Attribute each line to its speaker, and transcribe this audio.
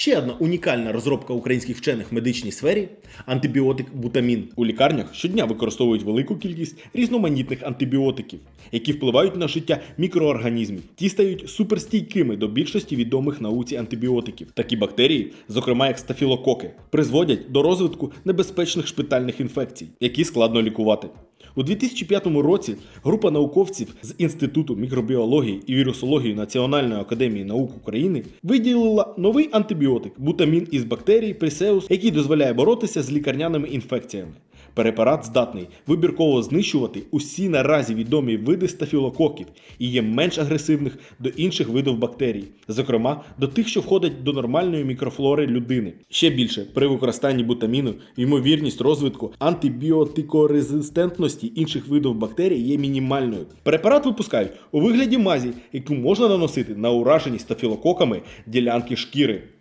Speaker 1: Ще одна унікальна розробка українських вчених в медичній сфері антибіотик бутамін. У лікарнях щодня використовують велику кількість різноманітних антибіотиків, які впливають на життя мікроорганізмів. Ті стають суперстійкими до більшості відомих науці антибіотиків. Такі бактерії, зокрема як стафілококи, призводять до розвитку небезпечних шпитальних інфекцій, які складно лікувати. У 2005 році група науковців з Інституту мікробіології і вірусології Національної академії наук України виділила новий антибіотик бутамін із бактерій Пресеус, який дозволяє боротися з лікарняними інфекціями. Препарат здатний вибірково знищувати усі наразі відомі види стафілококів і є менш агресивних до інших видів бактерій, зокрема до тих, що входять до нормальної мікрофлори людини. Ще більше при використанні бутаміну ймовірність розвитку антибіотикорезистентності інших видів бактерій є мінімальною. Препарат випускають у вигляді мазі, яку можна наносити на уражені стафілококами ділянки шкіри.